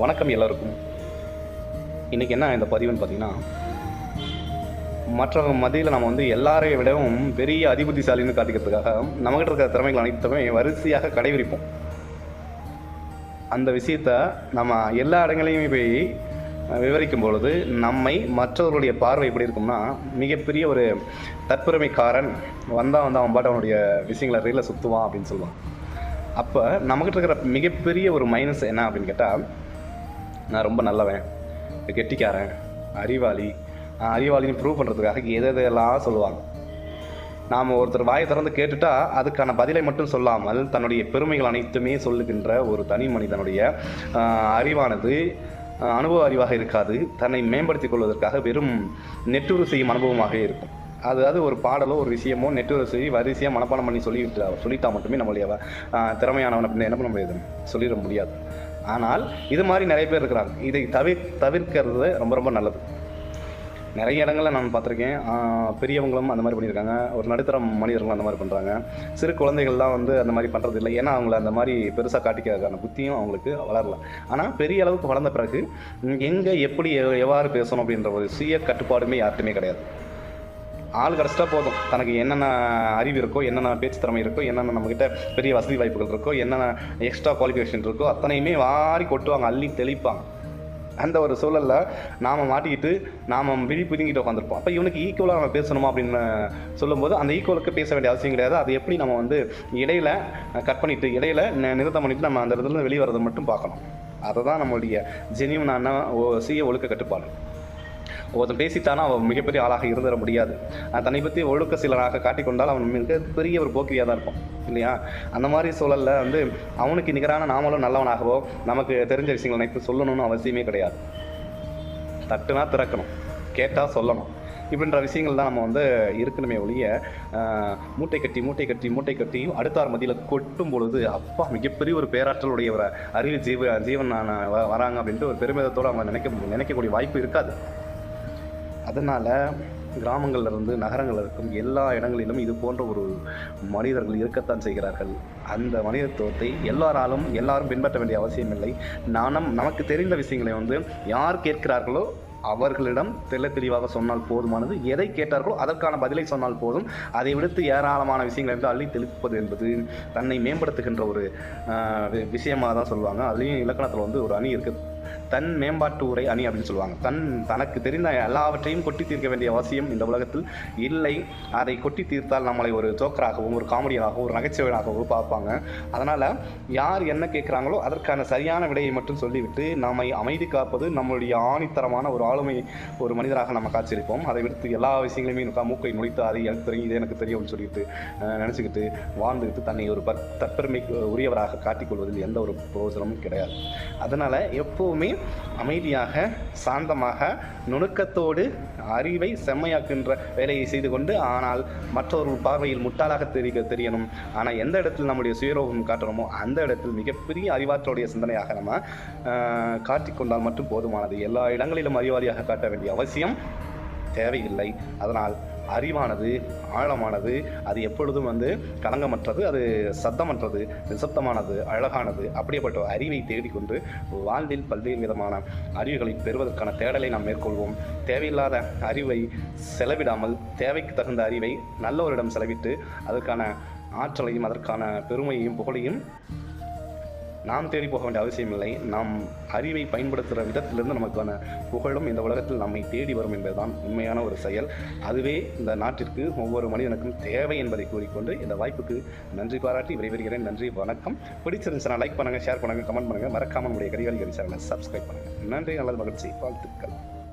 வணக்கம் எல்லாருக்கும். இன்றைக்கி என்ன இந்த பதிவுன்னு பார்த்தீங்கன்னா மற்றவங்க மதியில் நம்ம வந்து எல்லாரையும் விடவும் பெரிய அதிபுத்திசாலின்னு காட்டிக்கிறதுக்காக நம்மகிட்ட இருக்கிற திறமைகள் அனைத்துமே வரிசையாக கடைபிடிப்போம். அந்த விஷயத்த நம்ம எல்லா இடங்களையுமே போய் விவரிக்கும் பொழுது நம்மை மற்றவர்களுடைய பார்வை எப்படி இருக்கும்னா மிகப்பெரிய ஒரு தற்பெருமைக்காரன் வந்தால் வந்து அவன் பாட்டு அவனுடைய விஷயங்களை ரீல சுற்றுவான் அப்படின்னு சொல்லுவான். அப்போ நம்மகிட்ட இருக்கிற மிகப்பெரிய ஒரு மைனஸ் என்ன அப்படின்னு கேட்டால் நான் ரொம்ப நல்லவன் கெட்டிக்காரன் அறிவாளி. அறிவாளின்னு ப்ரூவ் பண்ணுறதுக்காக எது எதையெல்லாம் சொல்லுவாங்க. நாம் ஒருத்தர் வாயை திறந்து கேட்டுட்டா அதுக்கான பதிலை மட்டும் சொல்லாமல் தன்னுடைய பெருமைகள் அனைத்துமே சொல்லுகின்ற ஒரு தனி மனிதனுடைய அறிவானது அனுபவ அறிவாக இருக்காது. தன்னை மேம்படுத்திக் கொள்வதற்காக வெறும் நெட்டுறு செய்யும் அனுபவமாக இருக்கும். அதாவது ஒரு பாடலோ ஒரு விஷயமோ நெட்டுறு செய்தி வரிசையாக மனப்பாடம் பண்ணி சொல்லிவிட்டு சொல்லிட்டா மட்டுமே நம்மளுடைய திறமையானவன் அப்படின்னு என்ன பண்ண முடியாது? சொல்லிட முடியாது. ஆனால் இது மாதிரி நிறைய பேர் இருக்கிறாங்க. இதை தவிர் தவிர்க்கிறது ரொம்ப ரொம்ப நல்லது. நிறைய இடங்களில் நான் பார்த்துருக்கேன். பெரியவங்களும் அந்த மாதிரி பண்ணியிருக்காங்க. ஒரு நடுத்தர மனிதர்களும் அந்த மாதிரி பண்ணுறாங்க சிறு குழந்தைகள்லாம் வந்து அந்த மாதிரி பண்ணுறது இல்லை. ஏன்னா அவங்கள அந்த மாதிரி பெருசாக காட்டிக்கிறதுக்கான புத்தியும் அவங்களுக்கு வளரல. ஆனால் பெரிய அளவுக்கு வளர்ந்த பிறகு எங்கே எப்படி எவ்வாறு பேசணும் அப்படின்ற ஒரு சுய கட்டுப்பாடுமே யார்ட்டுமே கிடையாது. ஆள் கிடச்சிட்டா போதும். தனக்கு என்னென்ன அறிவு இருக்கோ என்னென்ன பேச்சு திறமை இருக்கோ என்னென்ன நம்மக்கிட்ட பெரிய வசதி வாய்ப்புகள் இருக்கோ என்னென்ன எக்ஸ்ட்ரா குவாலிஃபிகேஷன் இருக்கோ அத்தனையுமே வாரி கொட்டுவாங்க அள்ளி தெளிப்பாங்க. அந்த ஒரு சூழலில் நாம் மாட்டிக்கிட்டு நாம் விழி புதுங்கிட்டு உட்காந்துருப்போம் அப்போ இவனுக்கு ஈக்குவலாக நம்ம பேசணுமா அப்படின்னு சொல்லும்போது அந்த ஈக்குவலுக்கு பேச வேண்டிய அவசியம் கிடையாது. அது எப்படி நம்ம வந்து இடையில கட் பண்ணிட்டு இடையில நிறுத்தம் பண்ணிட்டு நம்ம அந்த இடத்துல வெளியே வரதை மட்டும் பார்க்கணும். அதை தான் நம்மளுடைய ஜெனியூனான சீய ஒழுக்க கட்டுப்பாடு. ஒருத்தன் பேசித்தானா அவன் மிகப்பெரிய ஆளாக இருந்துட முடியாது. தன்னை பற்றி ஒழுக்க சிலனாக காட்டிக்கொண்டால் அவன் மிக பெரிய ஒரு போக்கிரியாக தான் இருப்பான். இல்லையா? அந்த மாதிரி சூழலில் வந்து அவனுக்கு நிகரான நாமளும் நல்லவனாகவோ நமக்கு தெரிஞ்ச விஷயங்கள் நினைத்து சொல்லணும்னு அவசியமே கிடையாது. தட்டுனா திறக்கணும் கேட்டால் சொல்லணும். இப்படின்ற விஷயங்கள் தான் நம்ம வந்து இருக்கணுமே ஒழிய மூட்டை கட்டி மூட்டை கட்டி மூட்டை கட்டி அடுத்தார் மதியில் கொட்டும் பொழுது அப்பா மிகப்பெரிய ஒரு பேராற்றலுடைய ஒரு அறிவு ஜீவ ஜீவன் நான் வ- வராங்க அப்படின்ட்டு ஒரு பெருமிதத்தோடு அவங்க நினைக்க நினைக்கக்கூடிய வாய்ப்பு இருக்காது. அதனால் கிராமங்களில் இருந்து நகரங்களில் இருக்கும் எல்லா இடங்களிலும் இது போன்ற ஒரு மனிதர்கள் இருக்கத்தான் செய்கிறார்கள். அந்த மனிதத்துவத்தை எல்லாராலும் எல்லாரும் பின்பற்ற வேண்டிய அவசியம் இல்லை நானும் நமக்கு தெரிந்த விஷயங்களை வந்து யார் கேட்கிறார்களோ அவர்களிடம் தெள்ள தெளிவாக சொன்னால் போதுமானது. எதை கேட்டார்களோ அதற்கான பதிலை சொன்னால் போதும். அதை விடுத்து ஏராளமான விஷயங்களை வந்து அள்ளி தெளிப்பது என்பது தன்னை மேம்படுத்துகின்ற ஒரு விஷயமாக தான் சொல்லுவாங்க. அதுலேயும் இலக்கணத்தில் வந்து ஒரு அணி இருக்குது தன் மேம்பாட்டு உரை அணி அப்படின்னு சொல்லுவாங்க. தன் தனக்கு தெரிந்த எல்லாவற்றையும் கொட்டி தீர்க்க வேண்டிய அவசியம் இந்த உலகத்தில் இல்லை. அதை கொட்டி தீர்த்தால் நம்மளை ஒரு ஜோக்கராகவும் ஒரு காமெடியாகவும் ஒரு நகைச்சுவையாகவும் பார்ப்பாங்க. அதனால் யார் என்ன கேட்குறாங்களோ அதற்கான சரியான விடையை மட்டும் சொல்லிவிட்டு நம்மை அமைதி காப்பது நம்மளுடைய ஆணித்தரமான ஒரு ஆளுமை ஒரு மனிதராக நம்ம காட்சியிருப்போம் அதை விடுத்து எல்லா விஷயங்களையுமே எனக்கு மூக்கை முடித்து அது எனக்கு தெரியும் இது எனக்கு தெரியும்னு சொல்லிட்டு நினச்சிக்கிட்டு வாழ்ந்துக்கிட்டு தன்னை ஒரு பற் தற்பெருமைக்கு உரியவராக காட்டிக்கொள்வதில் எந்த ஒரு பிரயோஜனமும் கிடையாது. அதனால் எப்போவுமே அமைதியாக சாந்தமாக நுணுக்கத்தோடு அறிவை செம்மையாக்குகின்ற வேலையை செய்து கொண்டு ஆனால் மற்றொரு பார்வையில் முட்டாளாக தெரிய தெரியணும். ஆனால் எந்த இடத்தில் நம்முடைய சுயரோகம் காட்டுறோமோ அந்த இடத்தில் மிகப்பெரிய அறிவாற்றலுடைய சிந்தனையாக நம்ம காட்டிக்கொண்டால் மட்டும் போதுமானது. எல்லா இடங்களிலும் அறிவாளியாக காட்ட வேண்டிய அவசியம் தேவையில்லை. அதனால் அறிவானது ஆழமானது அது எப்பொழுதும் வந்து களங்கமற்றது அது சத்தமற்றது நிசப்தமானது அழகானது அப்படிப்பட்ட அறிவை தேடிக்கொண்டு வாழ்வில் பல்வேறு விதமான அறிவுகளை பெறுவதற்கான தேடலை நாம் மேற்கொள்வோம். தேவையில்லாத அறிவை செலவிடாமல் தேவைக்கு தகுந்த அறிவை நல்லவரிடம் செலவிட்டு அதற்கான ஆற்றலையும் அதற்கான பெருமையையும் புகழையும் நாம் தேடி போக வேண்டிய அவசியமில்லை. நாம் அறிவை பயன்படுத்துகிற விதத்திலிருந்து நமக்கான புகழும் இந்த உலகத்தில் நம்மை தேடி வரும் என்பதுதான் உண்மையான ஒரு செயல். அதுவே இந்த நாட்டிற்கு ஒவ்வொரு மனிதனுக்கும் தேவை என்பதை கூறிக்கொண்டு இந்த வாய்ப்புக்கு நன்றி பாராட்டி விரைவருகிறேன் நன்றி வணக்கம். பிடிச்சிருந்துச்சுன்னா லைக் பண்ணுங்கள் ஷேர் பண்ணுங்கள் கமெண்ட் பண்ணுங்கள் மறக்காமல் உங்களுடைய கரிகாலிகரி சேனலை சப்ஸ்கிரைப் பண்ணுங்கள் நன்றி நல்லது மகிழ்ச்சி வாழ்த்துக்கள்.